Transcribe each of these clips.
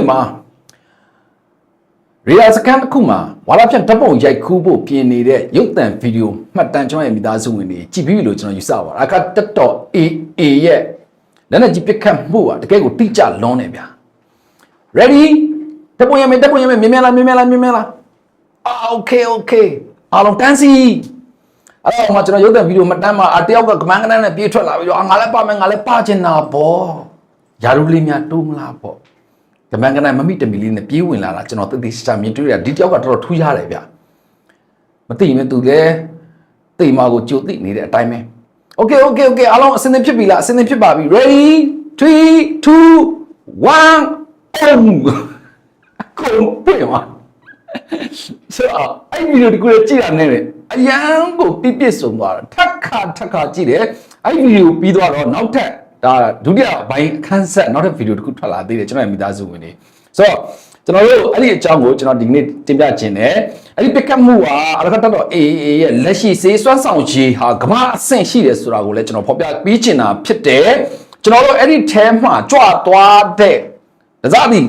နေ့မှာရီယာစကန်တစ်ခုမှာဝါလာဖြတ်ဓာတ်ပုံရိုက်ခူးဖို့ပြင်နေတဲ့ရုပ်သံဗီဒီယိုမှတ်တမ်းကျွန်တော်ရဲ့မိသားစုဝင်တွေကြည့်ပြီးပြီလို့ကျွန်တော်ယူဆပါအခါတက်တော့ AA ရဲ့လက်နဲ့ကြည့်ပစ်ခတ်မှုကတကယ်ကိုတိကျလွန်းနေဗျာ ready ဓာတ်ပုံရမယ်ဓာတ်ပုံရမယ်မြင်မြင်လားမြင်မြင်လားမြင်မြင်လားအာ okay okay အားလုံးတန်းစီအဲ့တော့မှကျွန်တော်ရုပ်သံဗီဒီယိုမှတ်တမ်းမှာအတယောက်ကကမန်းကနန်းနဲ့ပြေးထွက်လာပြီးတော့အာငါလည်းပါမယ်ငါလည်းပါချင်တာပေါ့ယာရုလေးများတိုးမလားပေါ့ ကမန်ကနမမိတမီလေးနဲ့ပြေးဝင်လာတာကျွန်တော်တသိချာမြင်တွေ့ရဒီတယောက်ကတော်တော်ထူးခြားတယ်ဗျမသိရင်သူလည်းတိတ်မာကိုကြိုသိနေတဲ့အတိုင်းပဲ Okay okay okay အားလုံးအစင်းသင်းဖြစ်ပြီလားအစင်းသင်းဖြစ်ပါပြီ ready 3 2 1 boom ကိုပွင့်သွားဆိုတော့အဲ့ဒီဗီဒီယိုတကူလေးကြည့်ရနေတယ်အရန်ကိုပြပြဆုံးသွားတာထက်ခါထက်ခါကြည့်တယ်အဲ့ဒီဗီဒီယိုပြီးသွားတော့နောက်ထပ် ဒါဒုတိယဘိုင်းအခန်းဆက်နောက်ထပ်ဗီဒီယိုတကူထွက်လာသေးတယ်ကျွန်တော်ရဲ့မိသားစုဝင်တွေဆိုတော့ကျွန်တော်တို့အဲ့ဒီအကြောင်းကိုကျွန်တော်ဒီနေ့တင်ပြခြင်းတယ်အဲ့ဒီပကတ်မှုကအရကတတော့ AA ရဲ့လက်ရှိစေးစွမ်းဆောင်ရေးဟာကမ္ဘာအဆင့်ရှိတယ်ဆိုတာကိုလည်းကျွန်တော်ဖော်ပြပြီးချင်တာဖြစ်တယ်ကျွန်တော်တို့အဲ့ဒီထဲမှာကြွသွားတဲ့ဒါစားသည်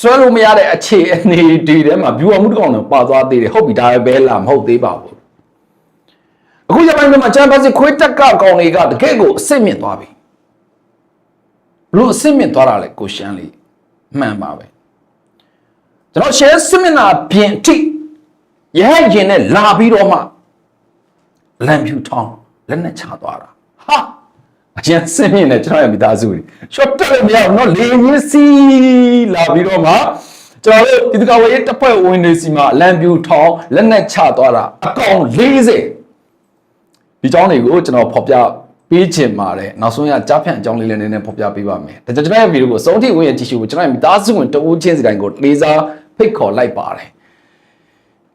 ဆွဲလို့မရတဲ့အခြေအနေဒီထဲမှာ view မှုတစ်ကောင်တော့ပါသွားသေးတယ်ဟုတ်ပြီဒါပဲလားမဟုတ်သေးပါဘူးအခုရပိုင်းမှာချမ်ပီယံစ်ခွေးတက်ကကောင်တွေကတကယ့်ကိုအစ်စ်မြင့်သွားပြီဘ လို့အစ်စ်မြင့်သွားတာလဲကိုရှမ်းလေးမှန်ပါပဲကျွန်တော် share စစ်မျက်နှာပြင်အထိရဟရင်နဲ့လာပြီးတော့မှလမ်းဖြူထောင်းလက်နဲ့ချသွားတာဟာအကျဉ်းစင်းမြင့်နဲ့ကျွန်တော်ရဲ့မိသားစုတွေ short တက်လို့မရဘူးเนาะလေရင်းစီလာပြီးတော့မှကျွန်တော်တို့ဒီတကဝရေးတစ်ဖွဲ့ဝင်နေစီမှာလမ်းဖြူထောင်းလက်နဲ့ချသွားတာအကောင်40ဒီကြောင်းတွေကိုကျွန်တော်ဖော်ပြ ပေးချင်ပါတယ်နောက်ဆုံးရကြားဖြန့်အကြောင်းလေးလည်းနည်းနည်းဖော်ပြပေးပါမယ်ဒါကြောင့်ကျွန်တော်ရဲ့ဗီဒီယိုကိုစုံထိဝင်ရကြည့်ရှုဖို့ကျွန်တော်ရဲ့မိသားစုဝင်တဦးချင်းစီတိုင်းကိုလေးစားဖိတ်ခေါ်လိုက်ပါတယ်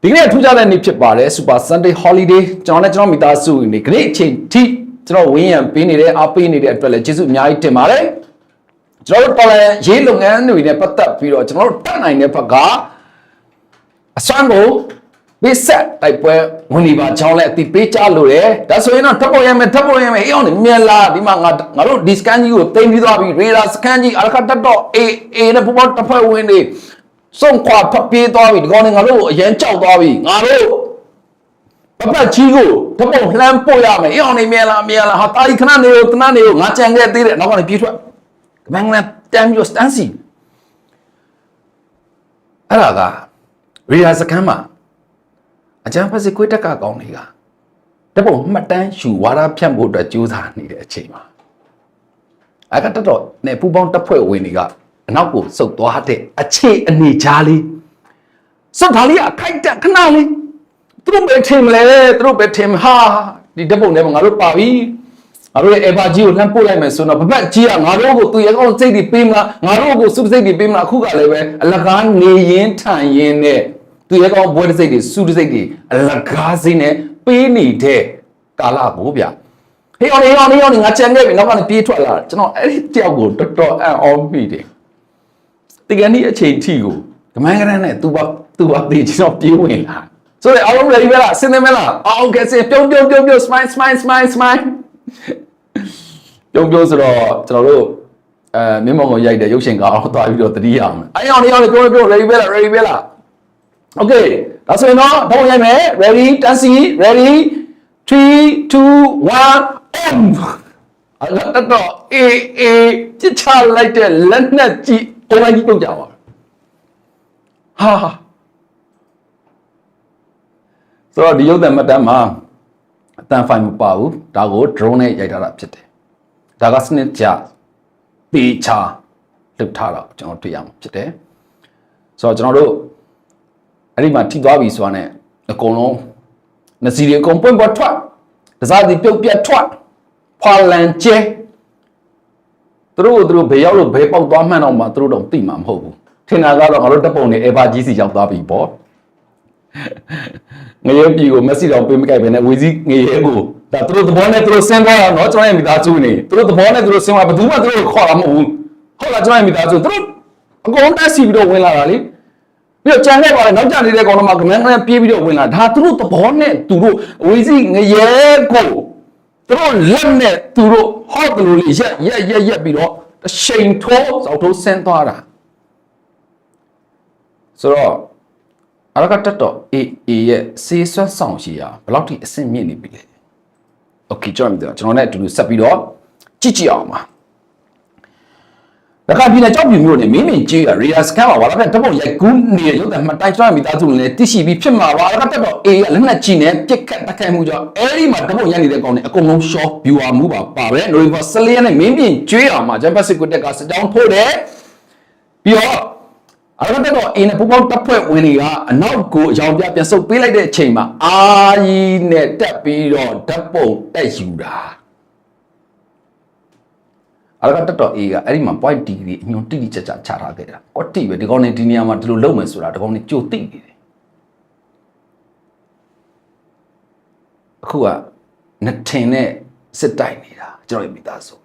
ဒီကနေ့ထူးခြားတဲ့နေ့ဖြစ်ပါတယ် Super Sunday Holiday ကျွန်တော်နဲ့ကျွန်တော်မိသားစုဝင်တွေခနေ့အချိန်ထိကျွန်တော်ဝင်းရံပေးနေတဲ့အားပေးနေတဲ့အတွက်လည်းကျေးဇူးအများကြီးတင်ပါတယ်ကျွန်တော်တို့တော်လည်းရေးလုပ်ငန်းတွေနဲ့ပတ်သက်ပြီးတော့ကျွန်တော်တို့တတ်နိုင်တဲ့ဘက်ကအစွမ်းကို ပေးဆက်တိုက်ပွဲဝင်နေပါကြောင်းလည်းအတိပေးကြလို့ရတယ်ဒါဆိုရင်တော့ထပ်ပေါ်ရမယ်ထပ်ပေါ်ရမယ်အေးအောင်နေမြင်လားဒီမှာငါငါတို့ဒီစကန်ကြီးကိုတင်ပြီးသွားပြီရေဒါစကန်ကြီးအလကတ်တော့အေးအေးနဲ့ပူပေါတစ်ဖက်ဝင်နေစုံခွာဖပ်ပြေးသွားပြီဒီကောင်တွေငါတို့အရန်ကြောက်သွားပြီငါတို့ပပတ်ကြီးကိုထပ်ပေါ်လှမ်းပို့ရမယ်အေးအောင်နေမြင်လားမြင်လားဟာတာကြီးခဏနေကိုခဏနေကိုငါကြံခဲ့သေးတယ်နောက်ကနေပြေးထွက်ကမန်ကနတမ်းပြီးတော့စတန်စီအဲ့ဒါကရေဒါစကန်မှာ အကြမ်းဖက်စစ်ခွေးတက်ကကောင်းတွေကတပုံမှတ်တမ်းယူဝါဒဖြန့်ဖို့အတွက်ကြိုးစားနေတဲ့အချိန်မှာအကတတော့နေပူပေါင်းတပ်ဖွဲ့ဝင်တွေကအနောက်ကိုစုပ်သွားတဲ့အခြေအနေကြားလေးစုပ်ထားလေးအခိုက်တက်ခဏလေးသူတို့ပဲထင်မလဲသူတို့ပဲထင်ဟာဒီတပ်ပုံထဲမှာငါတို့ပါပြီငါတို့ရဲ့အေဘာကြီးကိုလှမ်းပို့လိုက်မယ်ဆိုတော့ဗပတ်ကြီးကငါတို့ကိုသူရဲ့ကောင်းစိတ်တွေပေးမလားငါတို့ကိုစုပ်စိတ်တွေပေးမလားအခုကလည်းပဲအလကားနေရင်ထိုင်ရင်နဲ့ သူရဲ့ကောင်ဘွဲတစ်စိတ်တွေစူးတစ်စိတ်တွေအလကားစိနဲ့ပေးနေတဲ့ကာလကိုဗျဟေးအောင်နေအောင်နေအောင်နေငါချန်ခဲ့ပြီနောက်ကနေပြေးထွက်လာကျွန်တော်အဲ့ဒီတယောက်ကိုတော်တော်အံ့ဩမိတယ်ဒီကနေ့အချိန်ထိကိုကမန်းကရန်းနဲ့သူပါသူပါတေးကျွန်တော်ပြေးဝင်လာဆိုတော့အားလုံး ready ပဲလားစဉ်းနေမလားအော် okay စဉ်ပြုံးပြုံးပြုံးပြုံး smile smile smile smile ပြုံးပြုံးဆိုတော့ကျွန်တော်တို့အဲမျက်မှောင်ကိုရိုက်တဲ့ရုပ်ရှင်ကားအောင်သွားပြီးတော့တတိယအောင်အဲ့အောင်နေအောင်နေပြုံးပြုံး ready ပဲလား ready ပဲလား Okay ဒါဆိုရင်တော့တော့ရိုက်မယ် ready တန်းစီ ready 3 2 1 M အလတ်တော့အေးအေးပြစ်ချလိုက်တဲ့လက်နဲ့ကြည့် online ကြီးပြုတ်ကြပါဟာဆိုတော့ဒီရုပ်သံမှတ်တမ်းမှာအတန်ဖိုင်မပါဘူးဒါကို drone နဲ့ရိုက်ထားတာဖြစ်တယ်ဒါကစနစ်ကြပေချာလုပ်ထားတာကျွန်တော်တွေ့ရမှာဖြစ်တယ်ဆိုတော့ကျွန်တော်တို့ အဲ့ဒီမှာထိသွားပြီဆိုတာနဲ့အကုန်လုံးနစီတွေအကုန်ပွင့်ပွက်ထွက်တစားစီပြုတ်ပြက်ထွက်ဖွာလန်ကျဲသူတို့ကိုသူတို့ဘယ်ရောက်လို့ဘယ်ပေါက်သွားမှန်းတော့မှသူတို့တော့သိမှာမဟုတ်ဘူးထင်တာကတော့ငါတို့တပ်ပုံနေအေဗာကြီးစီရောက်သွားပြီပေါ့ငရဲပြည်ကိုမက်ဆီတောင်ပေးမကြိုက်ပဲနဲ့ဝေစီငရဲကိုဒါသူတို့သဘောနဲ့သူတို့ဆင်းသွားတာနော်ကျွန်တော်ရဲ့မိသားစုနေသူတို့သဘောနဲ့သူတို့ဆင်းသွားဘယ်သူမှသူတို့ခေါ်တာမဟုတ်ဘူးဟုတ်လားကျွန်တော်ရဲ့မိသားစုသူတို့အကုန်တက်စီပြီးတော့ဝင်လာတာလေ ပြီးတော့ကြံခဲ့ပါလေနောက်ကြနေတဲ့ကောင်တော့မှကမန်းကန်းပြေးပြီးတော့ဝင်လာဒါသူတို့သဘောနဲ့သူတို့ဝေစီငရဲကိုသူတို့လက်နဲ့သူတို့ဟော့ကလေးလေးရက်ရက်ရက်ရက်ပြီးတော့အချိန်ထိုးစောက်ထိုးဆင်းသွားတာဆိုတော့အရကတက်တော့ AA ရဲ့စေဆွတ်ဆောင်ရှိရာဘယ်လောက်ထိအဆင့်မြင့်နေပြီလဲ။ Okay ကျွန်တော်ကျွန်တော်နဲ့အတူတူဆက်ပြီးတော့ကြည့်ကြည့်အောင်ပါ။ ရခိုင်ပြည်နယ်ကြောက်ပြူမြို့နယ်မင်းမင်းကြီးကရီယာစကန်မှာဝါလာပြန်တပုံရိုက်ကူးနေတဲ့ရုပ်သံမှတ်တိုင်ကျွန်တော်မိသားစုလည်းသိရှိပြီးဖြစ်မှာပါ။အရကတက်တော့ AA ကလက်နက်ကြီးနဲ့ပြစ်ခတ်တိုက်ခိုက်မှုကြောင့်အဲဒီမှာတပုံရိုက်နေတဲ့ကောင်တွေအကုန်လုံးရှော့ဗျူဟာမှုပါပါပဲ။နိုဝင်ဘာ14ရက်နေ့မင်းမင်းကျွေးအောင်မှာဂျမ်ဘတ်စစ်ကွတ်တက်ကစတောင်းထိုးတယ်။ပြီးတော့အဲ့တော့တော့အင်းနဲ့ပူပေါင်းတပ်ဖွဲ့ဝင်တွေကအနောက်ကိုအယောင်ပြပြန်ဆုပ်ပေးလိုက်တဲ့အချိန်မှာအာကြီးနဲ့တက်ပြီးတော့ဓာတ်ပုံတက်ယူတာ အဲ့တော့တက်တော့အေးကအဲ့ဒီမှာ point D တွေအညွန်တိတိကျကျချထားခဲ့တာကွက်တိပဲဒီကောင်နေဒီနေရာမှာဒီလိုလုပ်မယ်ဆိုတာဒီကောင်နေကြိုသိနေတယ်အခုကနှစ်ထင်နဲ့စစ်တိုက်နေတာကျွန်တော်ရဲ့မိသားစု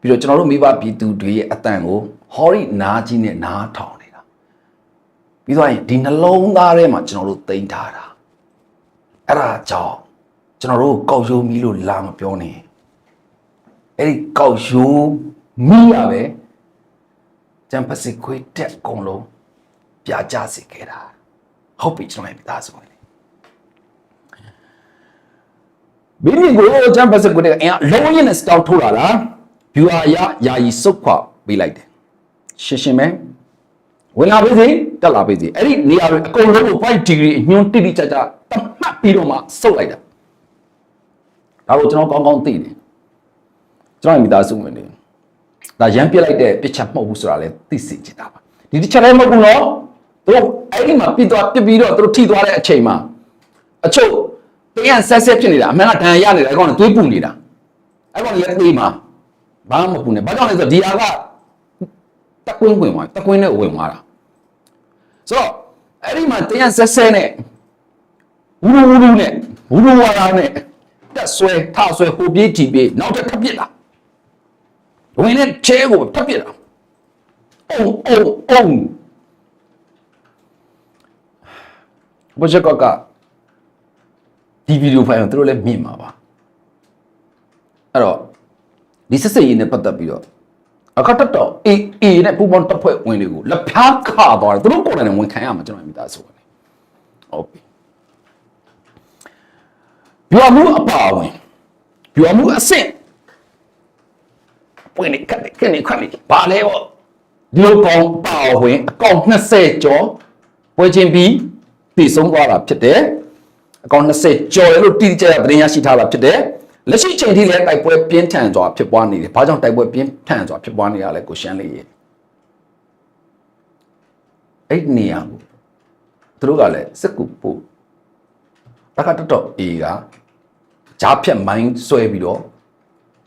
ပြီးတော့ကျွန်တော်တို့မိဘပြည်သူတွေရဲ့အတန်ကိုဟောရီနားကြီးနဲ့နားထောင်နေတာပြီးတော့ရင်ဒီနှလုံးသားထဲမှာကျွန်တော်တို့တင်ထားတာအဲ့ဒါကြောင့်ကျွန်တော်တို့ကောက်ရိုးမီလို့လာမပြောနဲ့ အဲ့ဒီကောက်ရိုးမီရပဲကျန်ပစစ်ခွေးတက်အကုန်လုံးပြာကျစေခဲ့တာဟုတ်ပြီကျွန်တော်ရဲ့မိသားစုဝင်မိမိကိုကျန်ပစစ်ခွေးတက်အင်အလုံးရင်းနဲ့စတောက်ထိုးလာလား view အရာယာယီစုတ်ခွပေးလိုက်တယ်ရှင်းရှင်းပဲဝင်လာပါစေတက်လာပါစေအဲ့ဒီနေရာတွေအကုန်လုံးကို5 degree အညွှန်းတိတိကျကျတတ်မှတ်ပြီးတော့မှစုတ်လိုက်တာဒါကိုကျွန်တော်ကောင်းကောင်းသိတယ် ကျွန်တော်မိသားစုဝင်တွေဒါရမ်းပြစ်လိုက်တဲ့ပြစ်ချက်မဟုတ်ဘူးဆိုတာလည်းသိစေချင်တာပါဒီတစ်ချက်လည်းမဟုတ်ဘူးနော်သူတို့အဲ့ဒီမှာပြစ်သွားပြစ်ပြီးတော့သူတို့ထိသွားတဲ့အချိန်မှာအချုပ်တရားဆက်ဆက်ဖြစ်နေတာအမှန်ကဒဏ်ရာရနေတာအကောင်ကသွေးပူနေတာအဲ့ကောင်လည်းသွေးမှာဘာမှမပူနဲ့ဘာကြောင့်လဲဆိုတော့ဒီဟာကတက်ကွင်းဝင်သွားတက်ကွင်းနဲ့ဝင်သွားတာဆိုတော့အဲ့ဒီမှာတရားဆက်ဆက်နဲ့ဝူရဝူရနဲ့ဝူရဝါရာနဲ့တက်ဆွဲထဆွဲဟိုပြေးတီပြေးနောက်ထပ်ထပ်ပြစ်လာ ဝင်နဲ့ချဲကိုထပ်ပြစ်လာအုံအုံအုံဘုရားကကဒီဗီဒီယိုဖိုင်ကိုသူတို့လည်းမြင်မှာပါအဲ့တော့ဒီစစ်စစ်ရေးနဲ့ပတ်သက်ပြီးတော့အခါတတော်အေးအေးနဲ့ပူပေါင်းတပ်ဖွဲ့ဝင်တွေကိုလက်ဖျားခါသွားတယ်သူတို့ကိုယ်တိုင်နဲ့ဝင်ခံရမှာကျွန်တော်မိသားစုဝင်ဟုတ်ပြီပြောမှုအပါဝင်ပြောမှုအဆင့် ပွင့်နေကတ်ကနေနေခတ်နေဘာလဲပေါ့ဒီလိုကောင်ပါဝင်အကောင့်20ကျော်ပွဲချင်းပြီးတည်ဆုံးသွားတာဖြစ်တယ်အကောင့်20ကျော်လို့တိတိကျကျသတင်းရရှိထားတာဖြစ်တယ်လက်ရှိချိန်ထိလည်းတိုက်ပွဲပြင်းထန်စွာဖြစ်ပွားနေတယ်။ဘာကြောင့်တိုက်ပွဲပြင်းထန်စွာဖြစ်ပွားနေရလဲကိုရှမ်းလေးရေ။အဲ့ဒီနေရာကိုသူတို့ကလည်းစစ်ကူပို့တခါတော့အေးကဂျားဖြတ်မိုင်းဆွဲပြီးတော့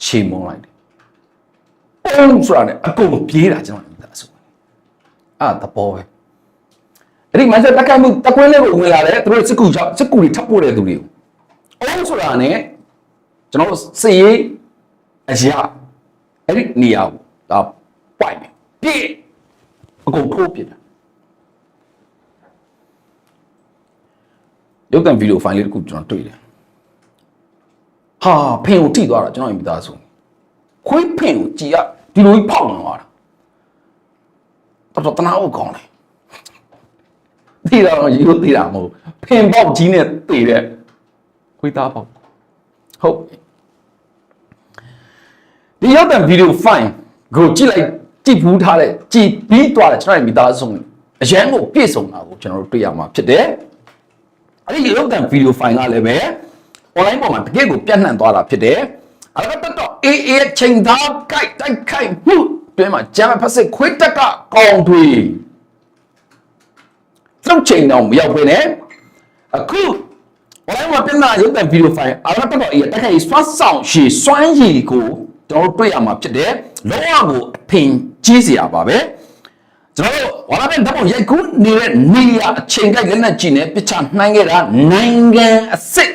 ခြေမုံလိုက်တယ်။ ပုံဆိုတာနဲ့အကုန်ပြေးတာကျွန်တော်မြင်တာဆို။အာတဘောပဲ။အဲ့ဒီမိုင်းဆက်တက်ခိုက်မှုတကွင်းလေးကိုဝင်လာတယ်သူတို့စစ်ကူကြောင့်စစ်ကူတွေထပ်ပို့တဲ့သူတွေကို။အုံးဆိုတာနဲ့ကျွန်တော်တို့စည်ရေးအရာအဲ့ဒီနေရာကိုဒါပွိုက်မယ်ပြည့်အကုန်ထိုးပြတာရုပ်သံဗီဒီယိုဖိုင်လေးတစ်ခုကျွန်တော်တွေ့တယ်ဟာဖင်ကိုထိသွားတာကျွန်တော်မိသားစု ခွေးဖင်ကိုကြည်ရဒီလိုကြီးဖောက်နေသွားတာတော်တော်တနာဖို့ကောင်းတယ်သိတာတော့ရိုးသိတာမဟုတ်ဖင်ပေါက်ကြီးနဲ့တည်တဲ့ခွေးသားပေါက်ဟုတ်ဒီရောက်တဲ့ဗီဒီယိုဖိုင်ကိုကြည့်လိုက်ကြည့်ဘူးထားတဲ့ကြည်ပြီးသွားတယ်ကျွန်တော်ရဲ့မိသားစုအရန်ကိုပြည့်စုံတာကိုကျွန်တော်တို့တွေ့ရမှာဖြစ်တယ်အဲ့ဒီရောက်တဲ့ဗီဒီယိုဖိုင်ကလည်းပဲ online ပေါ်မှာတကယ့်ကိုပြန့်နှံ့သွားတာဖြစ်တယ်အဲ့ဒါတော့ အေးအေးချိန်သားကြိုက်တိုက်ခိုက်မှုတွင်မှာဂျမ်ဖက်စစ်ခွေးတက်ကကောင်တွေသုံးချိန်တော့မရောက်ပဲနဲ့အခု online မှာပြန့်နှံ့ရုပ်သံဗီဒီယိုဖိုင်အဲ့ဒါတော့အေးတက်ခိုက်စွမ်းဆောင်ရှည်စွမ်းရည်ကိုကျွန်တော်တို့တွေ့ရမှာဖြစ်တယ်လောကကိုအဖင်ကြီးစရာပါပဲကျွန်တော်တို့ဝါလာတဲ့ဓာတ်ပုံရိုက်ကူးနေတဲ့နေရအချိန်ကြိုက်လက်နဲ့ကြည့်နေပြချနှိုင်းခဲ့တာနိုင်ငံအစ်စ်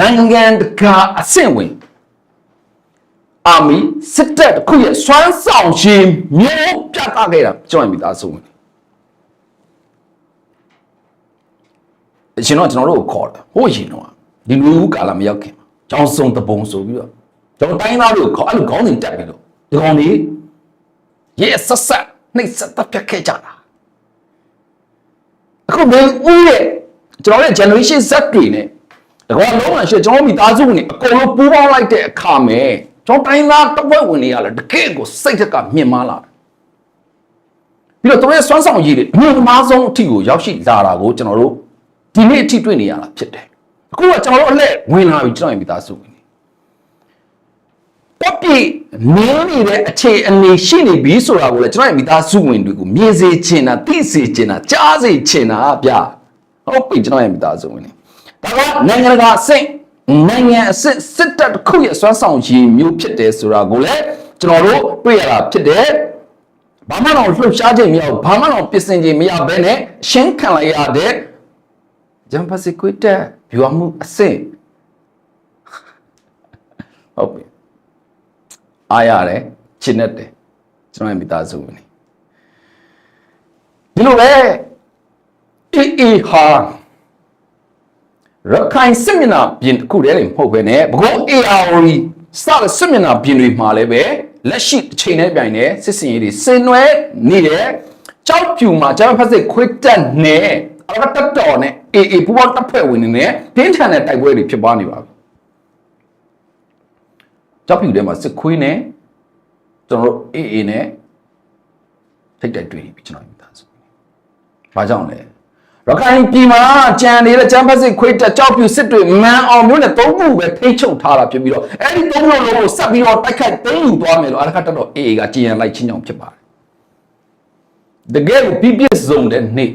နိုင်ငံတကာအဆင့်ဝင်အာမီစစ်တပ်တစ်ခုရဲ့စွမ်းဆောင်ရှင်မျိုးပြသခဲ့တာကျွန်တော်မိသားစုဝင်အရှင်တော့ကျွန်တော်တို့ကိုခေါ်တယ်ဟိုရှင်တော့ဒီလူဦးကာလမရောက်ခင်ကျောင်းစုံတပုံဆိုပြီးတော့ကျွန်တော်တိုင်းသားတို့ခေါ်အဲ့လိုခေါင်းစဉ်တက်ပြီးတော့ဒီကောင်လေးရဲ့ဆက်ဆက်နှိပ်စက်တပ်ဖြတ်ခဲ့ကြတာအခုမင်းဦးရဲ့ကျွန်တော်ရဲ့ generation Z တွေနဲ့ တကွာလုံးဝရှိကျွန်တော်မိသားစုဝင်အကုန်လုံးပူးပေါင်းလိုက်တဲ့အခါမဲ့ကျွန်တော်တိုင်းသားတစ်ဝက်ဝင်နေရလဲတကယ့်ကိုစိတ်သက်ကမြင်မာလာတယ်ပြီးတော့သူတို့ရဲ့စွမ်းဆောင်ရည်တွေအမြင့်မားဆုံးအထိကိုရောက်ရှိလာတာကိုကျွန်တော်တို့ဒီနေ့အထိတွေ့နေရတာဖြစ်တယ်အခုကကျွန်တော်တို့အလက်ဝင်လာပြီကျွန်တော်ရဲ့မိသားစုဝင်တွေပပိနင်းနေတဲ့အခြေအနေရှိနေပြီဆိုတာကိုလည်းကျွန်တော်ရဲ့မိသားစုဝင်တွေကိုမြင်စေချင်တာသိစေချင်တာကြားစေချင်တာဗျာဟုတ်ပြီကျွန်တော်ရဲ့မိသားစုဝင်တွေဒါက နိုင်ငံတကာအဆင့်နိုင်ငံအဆင့်စစ်တပ်တစ်ခုရဲ့စွမ်းဆောင်ရည်မျိုးဖြစ်တယ်ဆိုတာကိုလည်းကျွန်တော်တို့တွေ့ရတာဖြစ်တယ်ဘာမှတော့လှုပ်ရှားခြင်းမရဘူးဘာမှတော့ပြင်ဆင်ခြင်းမရဘဲနဲ့ရှင်းခံလိုက်ရတဲ့ဂျမ်ပါစီကွစ်တဲ့ဘီဝမှုအဆင့်ဟုတ်ပြီအားရတယ်ချစ်နဲ့တယ်ကျွန်တော်ရဲ့မိသားစုဝင်နေဒီလိုပဲအေးအေးဟာ ရခိုင်စစ်မျက်နှာပြင်တစ်ခုတည်းနေမဟုတ်ပဲねဘကုန်း ARD စတဲ့စစ်မျက်နှာပြင်တွေမှာလည်းပဲလက်ရှိတစ်ချိန်နဲ့ပြိုင်နေစစ်စင်ရေးတွေဆင်နွှဲနေတဲ့ကြောက်ပြူမှာဂျမဖက်စစ်ခွေးတက်နဲ့အရကတက်တော်နဲ့အေးအေးပူပေါင်းတပ်ဖွဲ့ဝင်နေနဲ့တင်းထန်တဲ့တိုက်ပွဲတွေဖြစ်ပွားနေပါပြီကြောက်ပြူထဲမှာစစ်ခွေးနဲ့ကျွန်တော်တို့အေးအေးနဲ့ထိတ်တိုက်တွေ့နေပြီကျွန်တော်မိသားစု။ဘာကြောင့်လဲ။ ရခိုင်ပြည်မှာကြံနေတဲ့ချမ်းဖက်စစ်ခွေးတက်ကြောက်ပြူစစ်တွေမန်အောင်မျိုးနဲ့သုံးခုပဲထိချုပ်ထားတာဖြစ်ပြီးတော့အဲ့ဒီသုံးမျိုးလုံးကိုဆက်ပြီးတော့တိုက်ခိုက်သိမ်းယူသွားမယ်လို့အရခတ်တက်တော့အေးအေးကကြည်ရန်လိုက်ချင်းကြောင်ဖြစ်ပါတယ်။တကယ်ကိုပြပြစုံတဲ့နေ့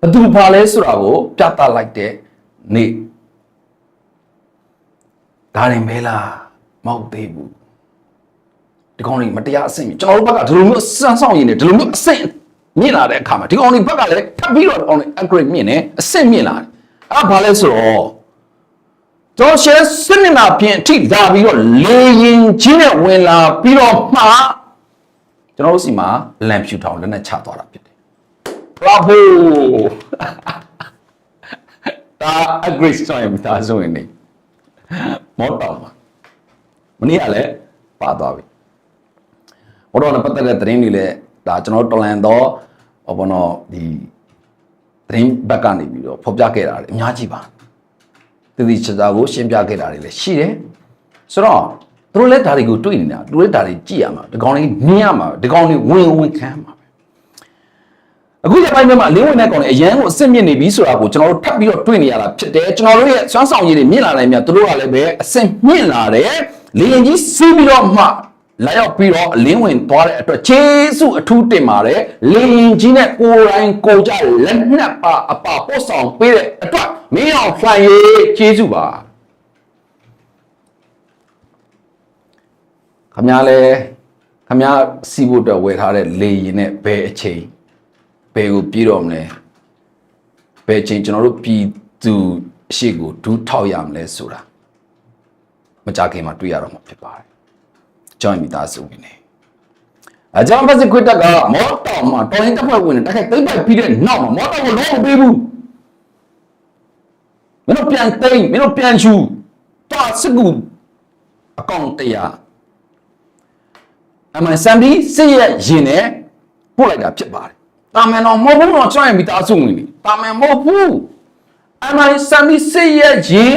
ဘယ်သူပါလဲဆိုတာကိုပြသလိုက်တဲ့နေ့ဒါရင်မဲလားမဟုတ်သေးဘူးဒီကောင်တွေမတရားအဆင့်မြင့်ကျွန်တော်တို့ဘက်ကဒီလိုမျိုးစမ်းဆောင်ရည်နေဒီလိုမျိုးအဆင့် မြင့်လာတဲ့အခါမှာဒီကောင်တွေဘက်ကလည်းထပ်ပြီးတော့ဒီကောင်တွေ upgrade မြင့်နေအဆင့်မြင့်လာတယ်အဲ့ဒါဘာလဲဆိုတော့ကျွန်တော်ရှယ်စနစ်နာပြင်အထိလာပြီးတော့လေရင်ကြီးနဲ့ဝင်လာပြီးတော့မှကျွန်တော်တို့စီမှာလန်ဖြူထောင်လက်နဲ့ချသွားတာဖြစ်တယ် bravo ဒါ upgrade ဆောင်ရမိသားစုဝင်နေမောတော်မှာမနေ့ကလည်းပါသွားပြီဘောတော့နဲ့ပတ်သက်တဲ့သတင်းတွေလည်း ဒါကျွန်တော်တော်လန်တော့ဟောဘောနော်ဒီသတင်းဘက်ကနေပြီးတော့ဖော်ပြခဲ့တာလေအများကြီးပါတည်တည်ချာချာကိုရှင်းပြခဲ့တာတွေလည်းရှိတယ်ဆိုတော့သူတို့လည်းဒါတွေကိုတွေ့နေတာသူတို့လည်းဒါတွေကြည့်ရမှာဒီကောင်လေးမြင်ရမှာဒီကောင်လေးဝင်ဝင်ခံမှာပဲအခုဒီပိုင်းမှာအလင်းဝင်တဲ့ကောင်လေးအရန်ကိုအစ်စ်မြင့်နေပြီဆိုတာကိုကျွန်တော်တို့ထပ်ပြီးတော့တွေ့နေရတာဖြစ်တယ်ကျွန်တော်တို့ရဲ့စွမ်းဆောင်ရည်တွေမြင့်လာနိုင်မြတ်သူတို့ကလည်းပဲအစ်စ်မြင့်လာတယ်လေရင်ကြီးစီးပြီးတော့မှ လာရောက်ပြီးတော့အလင်းဝင်သွားတဲ့အတွက်ခြေဆုအထူးတင်ပါတယ်လင်းကြီးနဲ့ကိုယ်တိုင်ကိုကြလက်နက်ပါအပါပို့ဆောင်ပေးတဲ့အတွက်မင်းအောင်လှန်ရေးခြေဆုပါခမ ्या လဲခမ ्या စီးဖို့အတွက်ဝယ်ထားတဲ့လေရင်နဲ့ဘယ်အချိန်ဘယ်ကိုပြေးတော့မလဲဘယ်အချိန်ကျွန်တော်တို့ပြည်သူအရှိကိုဒူးထောက်ရမလဲဆိုတာမကြခင်မှာတွေ့ရတော့မှာဖြစ်ပါတယ် ကျွန်တော်မိသားစုဝင်နေအကြောင်းပတ်စစ်ခွတ်တက်ကမောတော်မှာတော်ရင်တစ်ဖက်ဝင်နေတိုက်ခိုက်သိမ့်ပိုက်ပြီးတဲ့နောက်မှာမောတော်ကိုလုံးမပေးဘူးမင်းတို့ပြန်သိမ့်မင်းတို့ပြန်ချူတာစစ်ကူအကောင့်တရားအမှန်စံပြီးစစ်ရဲ့ရင်နဲ့ပို့လိုက်တာဖြစ်ပါတယ်တာမန်တော်မဟုတ်ဘူးတော့ကျွန်တော်မိသားစုဝင်နေတာမန်မဟုတ်ဘူးအမှန်စံပြီးစစ်ရဲ့ရင်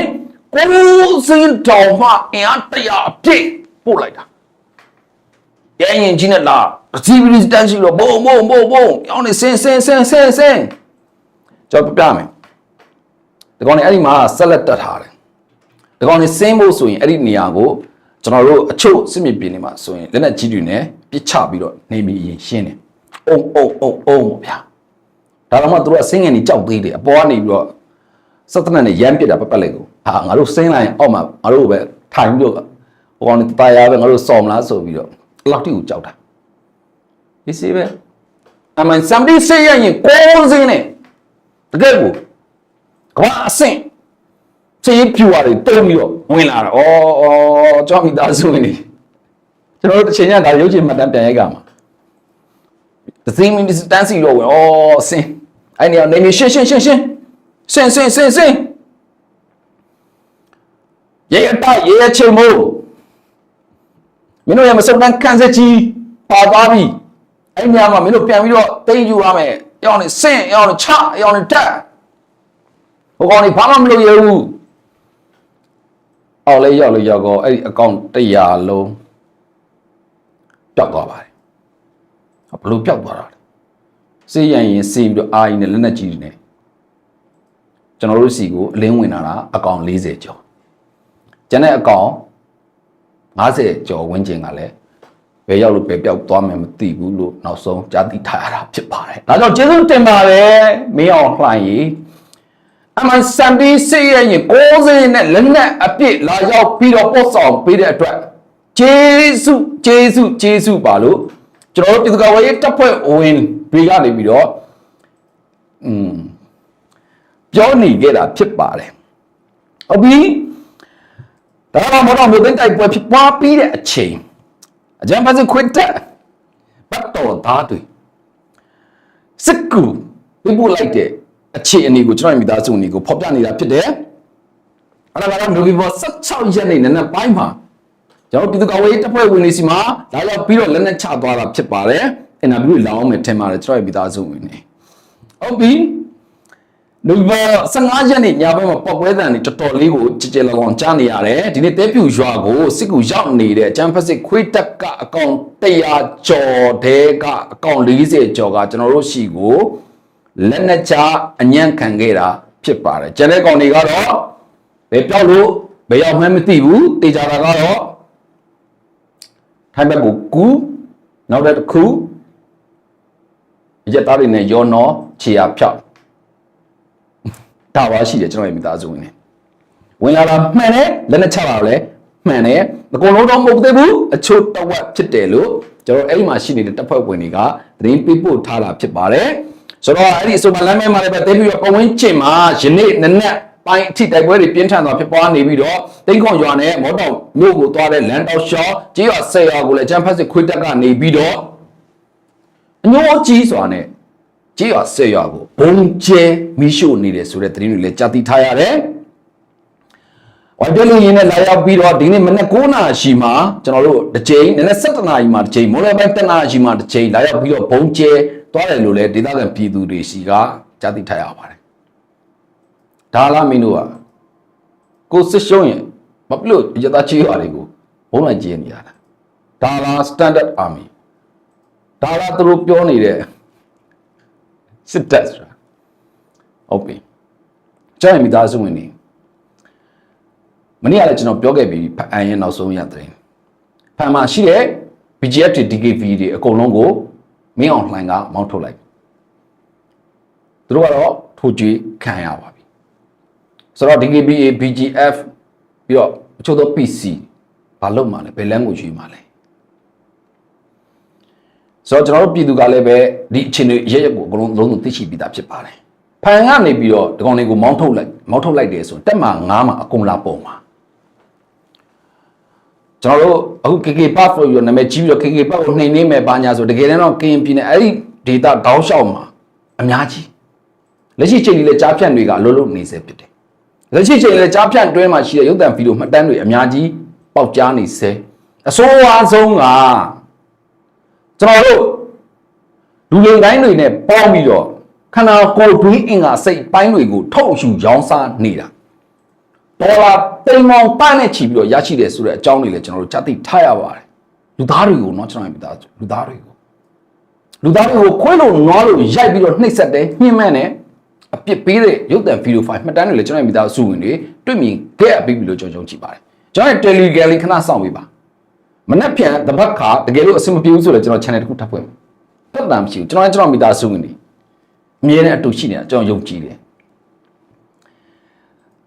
ကိုယ်စင်တော်မှအင်အားတရားအပြည့်ပို့လိုက်တာ ရရင်ကြီးနဲ့လာစီဗီလီတန်းရှိတော့ဘုံဘုံဘုံဘုံရောင်းနေဆင်းဆင်းဆင်းဆင်းဆင်းကျွန်တော်ပြပြမယ်ဒီကောင်နေအဲ့ဒီမှာဆက်လက်တက်ထားတယ်ဒီကောင်နေဆင်းဖို့ဆိုရင်အဲ့ဒီနေရာကိုကျွန်တော်တို့အချို့စစ်မြေပြင်တွေမှာဆိုရင်လက်နက်ကြီးတွေနဲ့ပြစ်ချပြီးတော့နေပြီးရင်ရှင်းတယ်အုံအုံအုံအုံဗျာဒါတော့မှသူတို့ကဆင်းငယ်နေကြောက်သေးတယ်အပေါ်ကနေပြီးတော့စက်တနက်နဲ့ရမ်းပစ်တာပတ်ပတ်လိုက်ကိုဟာငါတို့ဆင်းလိုက်ရင်အောက်မှာငါတို့ပဲထိုင်ပြီးတော့ဟိုကောင်နေတတရာပဲငါတို့စော်မလားဆိုပြီးတော့အဲ့ လောက်တိကိုကြောက်တာဒီစီပဲအမှန်စံပြီးဆေးရရင်ကိုးစင်းနဲ့တကယ်ကိုကဘာအဆင့်ဆေးပြူရတယ်တုံးပြီးတော့ဝင်လာတာဩဩကြောက်မိသားစုဝင်နေကျွန်တော်တို့တစ်ချိန်ညဒါရုပ်ချင်မှတ်တမ်းပြန်ရိုက်ကမှာသသိမင်းဒီစတန်စီတော့ဝင်ဩဆင်းအဲ့နေရာနေမရှင်းရှင်းရှင်းရှင်းဆင်းဆင်းဆင်းဆင်းရေရတရေရချိန်မို့ မင်းတို့ရဲ့မစုံတန်းခန်းဆက်ကြီးပါသွားပြီအဲ့ညမှာမင်းတို့ပြန်ပြီးတော့တိတ်ယူရမယ်ရောင်းနေစင့်ရောင်းနေချရောင်းနေတက်ဟိုကောင်နေဘာမှမလုပ်ရဘူးအော်လေးရောက်လို့ရောက်တော့အဲ့ဒီအကောင့်100လုံးပျောက်သွားပါတယ်ဘလို့ပျောက်သွားတာလဲစေးရန်ရင်စေးပြီးတော့အာရင်နဲ့လက်နက်ကြီးတွေနဲ့ကျွန်တော်တို့စီကိုအလင်းဝင်လာတာအကောင့်40ကျော်ကျန်တဲ့အကောင့် 50ကျော်ဝန်းကျင်ကလည်းဘယ်ရောက်လို့ဘယ်ပြောက်သွားမယ်မသိဘူးလို့နောက်ဆုံးကြားသိထားရတာဖြစ်ပါတယ်။ဒါကြောင့်ကျေးဇူးတင်ပါတယ်မင်းအောင်လှိုင်ကြီးအမှန်စံပြီးစိတ်ရရင်60နဲ့လက်နက်အပြည့်လာရောက်ပြီးတော့ပို့ဆောင်ပေးတဲ့အတွက်ကျေးဇူးကျေးဇူးကျေးဇူးပါလို့ကျွန်တော်တို့ပြည်သူ့ကာကွယ်ရေးတပ်ဖွဲ့ဝင်တွေကနေပြီးတော့อืมပြောနေခဲ့တာဖြစ်ပါတယ်။ဟုတ်ပြီ။ ဒါတော့မတော်မျိုးသိမ်းတိုက်ပွဲဖြစ်ပွားပြီးတဲ့အချိန်အကြံဖတ်စခွင့်တက်ဘတ်တော်သားတွေစစ်ကူပြပို့လိုက်တဲ့အခြေအနေကိုကျွန်တော်မိသားစုအနေကိုဖော်ပြနေတာဖြစ်တယ်။အဲ့ဒါကတော့နိုဗီဘာ16ရက်နေ့နံနက်ပိုင်းမှာကျွန်တော်ပြည်သူ့ကာကွယ်ရေးတပ်ဖွဲ့ဝင်တွေစီမှာလာရောက်ပြီးတော့လက်နက်ချသွားတာဖြစ်ပါတယ်။အင်တာဗျူးလောင်းမယ်ထင်ပါတယ်ကျွန်တော်မိသားစုဝင်တွေ။ဟုတ်ပြီ။ နိုဗီဘာ15ရက်နေ့ညဘက်မှာပောက်ပွဲတန်တွေတော်တော်လေးကိုကြည်ကြဲလောင်လောင်ကြားနေရတယ်။ဒီနေ့တဲပြူရွာကိုစစ်ကူရောက်နေတဲ့အချမ်းဖက်စစ်ခွေးတက်ကအကောင့်100ကျော်တဲကအကောင့်40ကျော်ကကျွန်တော်တို့ရှိကိုလက်နက်ချအညံ့ခံခဲ့တာဖြစ်ပါတယ်။ကျန်တဲ့ကောင်တွေကတော့ဘယ်ပြောက်လို့ဘယ်ရောက်မှန်းမသိဘူး။တေချာတာကတော့ထိုင်းဘက်ကိုကူနောက်တစ်ခုရက်သားတွေနဲ့ရောနော်ခြေရဖြောက် ဒါပါရှိတယ်ကျွန်တော်ရဲ့မိသားစုဝင်နေဝင်လာတာမှန်တယ်လက်နဲ့ချတာလည်းမှန်တယ်အကုန်လုံးတော့မဟုတ်သေးဘူးအချို့တဝက်ဖြစ်တယ်လို့ကျွန်တော်အဲ့ဒီမှာရှိနေတဲ့တပ်ဖွဲ့ဝင်တွေကသတင်းပေးပို့ထားတာဖြစ်ပါတယ်ဆိုတော့အဲ့ဒီအဆိုမလမ်းမဲမှာလည်းပဲတိတ်ပြီးတော့ပဝင်းကျင်မှာယနေ့နနက်ပိုင်းအထိတိုက်ပွဲတွေပြင်းထန်သွားဖြစ်ပွားနေပြီးတော့တိတ်ခွန်ရွာနဲ့မောတောင်မြို့ကိုသွားတဲ့လန်တောက်ရှော့ကြေးရွာဆယ်ရွာကိုလည်းကျန်းဖတ်စစ်ခွေးတက်ကနေပြီးတော့အညိုးကြီးစွာနဲ့ ကြေးရွာဆယ်ရွာကိုဘုံကျဲမီးရှို့နေတယ်ဆိုတဲ့သတင်းတွေလည်းကြားသိထားရတယ်။ဝိုင်တယ်လူရင်းနဲ့လာရောက်ပြီးတော့ဒီနေ့မနက်9နာရီရှိမှာကျွန်တော်တို့တစ်ချိန်နည်းနည်း7နာရီမှာတစ်ချိန်မိုးလယ်ပိုင်း7နာရီရှိမှာတစ်ချိန်လာရောက်ပြီးတော့ဘုံကျဲသွားတယ်လို့လည်းဒေသခံပြည်သူတွေစီကကြားသိထားရပါတယ်။ဒါလားမင်းတို့ကကိုစစ်ရှုံးရင်မပြလို့ရသားချေးရွာတွေကိုဘုံလိုက်ကျင်းနေရတာ။ဒါလား standard army ဒါလားသူတို့ပြောနေတဲ့ စစ်တပ်ဆိုတာဟုတ်ပြီကျွန်တော်မိသားစုဝင်နေမနေ့ကလည်းကျွန်တော်ပြောခဲ့ပြီးဖအန်ရဲ့နောက်ဆုံးရတဲ့ဖန်မှာရှိတဲ့ BGF တွေ DKV တွေအကုန်လုံးကိုမင်းအောင်လှိုင်ကမောင်းထုတ်လိုက်သူတို့ကတော့ထိုးကြွေးခံရပါပြီဆိုတော့ DKBA BGF ပြီးတော့အချို့သော PC ဘာလုပ်မှလဲဘယ်လမ်းကိုရွေးမှလဲ ဆိုတော့ကျွန်တော်တို့ပြည်သူကလည်းပဲဒီအခြေအနေရရက်ကိုအကုန်လုံးလုံးစုံသိရှိပြီးသားဖြစ်ပါတယ်ဖန်ကနေပြီးတော့ဒီကောင်တွေကိုမောင်းထုတ်လိုက်မောင်းထုတ်လိုက်တယ်ဆိုတက်မှာ9မှာအကုန်လာပုံမှာကျွန်တော်တို့အခု KK Park လို့ပြောနာမည်ကြီးပြီးတော့ KK Park ကိုနှိမ်နှင်းမယ်ဘာညာဆိုတကယ်တမ်းတော့ကရင်ပြည်နယ်အဲ့ဒီဒေတာတောင်းလျှောက်မှာအများကြီးလက်ရှိချိန်ကြီးလည်းကြားဖြန့်တွေကအလုံးလုံးနေစေဖြစ်တယ်လက်ရှိချိန်လည်းကြားဖြန့်တွဲမှာရှိတဲ့ရုပ်သံဗီဒီယိုမှတ်တမ်းတွေအများကြီးပေါက်ကြားနေစေအဆိုးအဝါဆုံးက ကျွန်တော်တို့လူလိမ်တိုင်းတွေနဲ့ပေါင်းပြီးတော့ခန္ဓာကိုယ်တွင်းအင်္ဂါစိတ်ပိုင်းတွေကိုထုတ်ယူရောင်းစားနေတာဒေါ်လာတိမ်မောင်ပန်းနဲ့ချီပြီးတော့ရရှိတယ်ဆိုတဲ့အကြောင်းတွေလည်းကျွန်တော်တို့ကြားသိထားရပါတယ်လူသားတွေကိုเนาะကျွန်တော်ပြသားလူသားတွေကိုလူသားတွေကိုခွေးလို့နွားလို့ရိုက်ပြီးတော့နှိပ်စက်တယ်ညှဉ်းမဲ့တယ်အပြစ်ပေးတဲ့ရုပ်သံဗီဒီယိုဖိုင်မှတ်တမ်းတွေလည်းကျွန်တော်မိသားစုဝင်တွေတွေ့မြင်ခဲ့အပြီးပြီလို့ကျွန်တော်ကြည့်ပါတယ်ကျွန်တော် Telegram လေးခဏစောင့်ပေးပါ မနေ့ပြန်တပတ်ခါတကယ်လို့အဆင်မပြေဘူးဆိုလည်းကျွန်တော် channel တစ်ခုထပ်ဖွင့်မယ်တက်တမ်းမရှိဘူးကျွန်တော်ကျွန်တော်မိသားစုဝင်တွေအမြဲတမ်းအတူရှိနေတာကျွန်တော်ယုံကြည်တယ်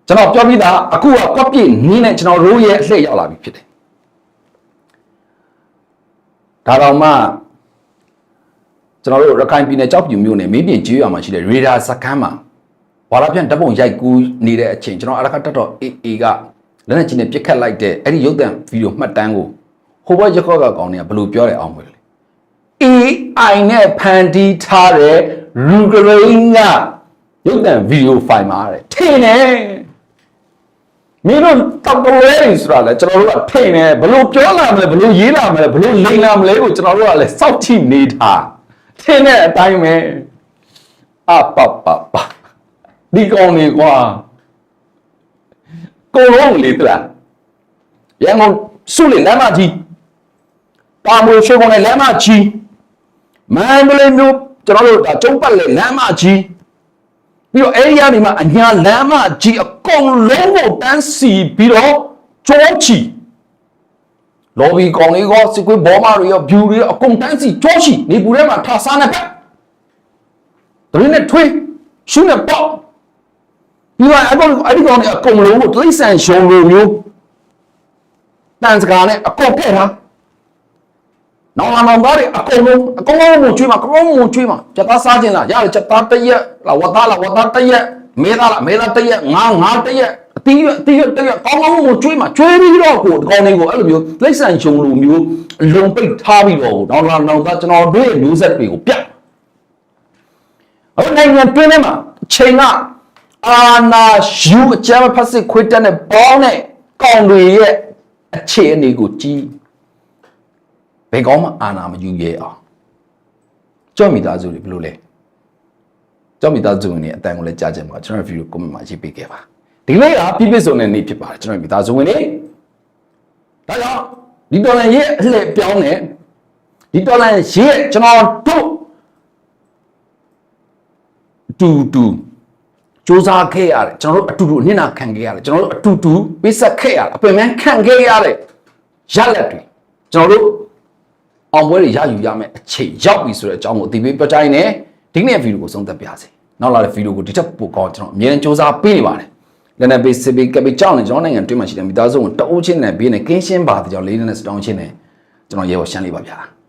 ကျွန်တော်ပြောပြီးသားအခုကကွက်ပြည့်နင်းနဲ့ကျွန်တော်ရိုးရဲ့အလှည့်ရောက်လာပြီဖြစ်တယ်ဒါတော့မှကျွန်တော်တို့ရခိုင်ပြည်နယ်ကြောက်ပြူမြို့နယ်မင်းပြင်ကျေးရွာမှာရှိတဲ့ရေဒါစခန်းမှာဝါရပြန်ဓပုံရိုက်ကူးနေတဲ့အချိန်ကျွန်တော်အရခတ်တက်တော့ AA ကလက်နက်ကြီးနဲ့ပစ်ခတ်လိုက်တဲ့အဲ့ဒီရုပ်သံဗီဒီယိုမှတ်တမ်းကို ဟိုဘက်ရက်ခေါက်ကကောင်းနေဘယ်လိုပြောတယ်အောင်မလဲ AI နဲ့ဖန်တီးထားတဲ့လူဂရိန်းကရုပ်သံဗီဒီယိုဖိုင်မှာတဲ့ထင်တယ်မင်းတို့တောက်တလဲနေဆိုတာလဲကျွန်တော်တို့ကထင်တယ်ဘယ်လိုပြောလာမလဲဘယ်လိုရေးလာမလဲဘယ်လိုလိန်လာမလဲကိုကျွန်တော်တို့ကလည်းစောင့်ကြည့်နေတာထင်းတဲ့အတိုင်းပဲအပပပဒီကောင်နေကွာကိုလုံးလေတလားရန်ကုန်စုလေလမ်းမကြီး ပါမွေရွှေကုန်လေလမ်းမကြီးမန္တလေးမြို့ကျွန်တော်တို့ဒါကျုံးပတ်လေလမ်းမကြီးပြီးတော့အဲဒီကနေမှအညာလမ်းမကြီးအကုန်လုံးကိုတန်းစီပြီးတော့ကြောချီလော်ဘီကောင်လေးကောစစ်ကွေးဘောမတွေရောဘျူတွေရောအကုန်တန်းစီကြောရှိနေပူထဲမှာထားစားနေပတ်တရင်းနဲ့ထွေးရှုနဲ့ပေါက်ပြီးတော့အဲ့ကောင်အဲ့ဒီကောင်တွေအကုန်လုံးကိုတိရစ္ဆာန်ရှုံလိုမျိုးတန်စကားနဲ့အကုန်ခဲ့တာ နောင်လာနောင်သားတွေအကုန်လုံးအကုန်လုံးကိုကျွေးမှာအကုန်လုံးကိုကျွေးမှာချက်သားစားခြင်းလားရတယ်ချက်သားတစ်ရက်လားဝတ်သားလားဝတ်သားတစ်ရက်မဲသားလားမဲသားတစ်ရက်ငါးငါးတစ်ရက်အတီးအတီးတစ်ရက်ကောင်းကောင်းကိုကျွေးမှာကျွေးပြီးတော့ကိုဒီကောင်လေးကိုအဲ့လိုမျိုးလိမ့်ဆန်ရှုံလိုမျိုးအလုံးပိတ်ထားပြီးတော့နောင်လာနောင်သားကျွန်တော်တို့ရဲ့မျိုးဆက်တွေကိုပြတ်အခုနိုင်ငံတွင်းထဲမှာအချိန်ကအာနာယူအကြမ်းဖက်စစ်ခွေးတက်နဲ့ပေါင်းတဲ့ကောင်တွေရဲ့အခြေအနေကိုကြည့် ဘယ်ကောင်းမှအာနာမယူရဲအောင်ကြောက်မိသားစုတွေဘယ်လိုလဲကြောက်မိသားစုဝင်တွေအတန်ကိုလည်းကြားချင်ပါကျွန်တော်ဗီဒီယိုကွန်မန့်မှာရေးပေးခဲ့ပါဒီနေ့ကပြည့်ပြည့်စုံတဲ့နေ့ဖြစ်ပါတယ်ကျွန်တော်မိသားစုဝင်တွေဒါကြောင့်ဒီတော်လန်ရဲ့အလှည့်ပြောင်းတဲ့ဒီတော်လန်ရဲ့ကျွန်တော်တို့တူတူစူးစမ်းခဲ့ရတယ်ကျွန်တော်တို့အတူတူအနစ်နာခံခဲ့ရတယ်ကျွန်တော်တို့အတူတူပေးဆက်ခဲ့ရတယ်အပင်ပန်းခံခဲ့ရတဲ့ရလက်တွေကျွန်တော်တို့ အောင်ပွဲတွေရယူရမယ်အချိန်ရောက်ပြီဆိုတဲ့အကြောင်းကိုအသိပေးပြကြရင်လည်းဒီနေ့ဗီဒီယိုကိုဆုံးသက်ပါစေနောက်လာတဲ့ဗီဒီယိုကိုဒီထက်ပိုကောင်းကျွန်တော်အမြဲတမ်းစူးစမ်းပေးနေပါတယ်လည်းနဲ့ပေးစစ်ပေးကပ်ပေးကြောင်းနေကျွန်တော်နိုင်ငံတွင်းမှာရှိတဲ့မိသားစုဝင်တအုပ်ချင်းနဲ့ဘေးနဲ့ကင်းရှင်းပါတဲ့ကြောင့်လေးနဲ့စတောင်းချင်းနဲ့ကျွန်တော်ရေပေါ်ရှမ်းလေးပါဗျာ